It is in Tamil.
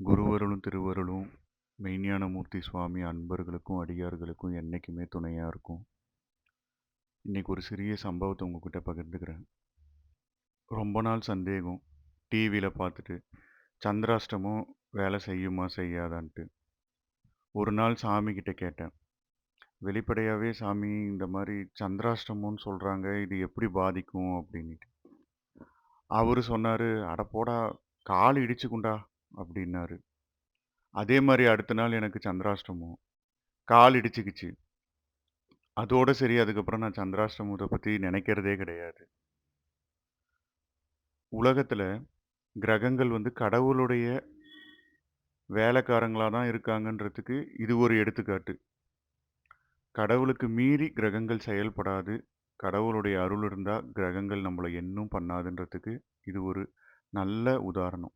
குருவருளும் திருவருளும் மெய்ஞானமூர்த்தி சுவாமி அன்பர்களுக்கும் அடியார்களுக்கும் என்றைக்குமே துணையாக இருக்கும். இன்னைக்கு ஒரு சிறிய சம்பவத்தை உங்ககிட்ட பகிர்ந்துக்கிறேன். ரொம்ப நாள் சந்தேகம். டிவியில் பார்த்துட்டு சந்திராஷ்டமம் வேலை செய்யுமா செய்யாதான்ட்டு. ஒரு நாள் சாமி கேட்டேன். வெளிப்படையாகவே சாமி இந்த மாதிரி சந்திராஷ்டமம்னு சொல்கிறாங்க இது எப்படி பாதிக்கும்? அப்படின்ட்டு அவர் சொன்னார் அடப்போடா கால் இடிச்சுக்குண்டா. அப்படின்னாரு. அதே மாதிரி அடுத்த நாள் எனக்கு சந்திராஷ்டமம். கால் இடிச்சுக்கிச்சு. அதோட சரி அதுக்கப்புறம் நான் சந்திராஷ்டமத்தை பற்றி நினைக்கிறதே கிடையாது. உலகத்தில் கிரகங்கள் வந்து கடவுளுடைய வேலைக்காரங்களாக தான் இருக்காங்கன்றதுக்கு இது ஒரு எடுத்துக்காட்டு. கடவுளுக்கு மீறி கிரகங்கள் செயல்படாது. கடவுளுடைய அருள் இருந்தால் கிரகங்கள் நம்மளை என்னும் பண்ணாதுன்றதுக்கு இது ஒரு நல்ல உதாரணம்.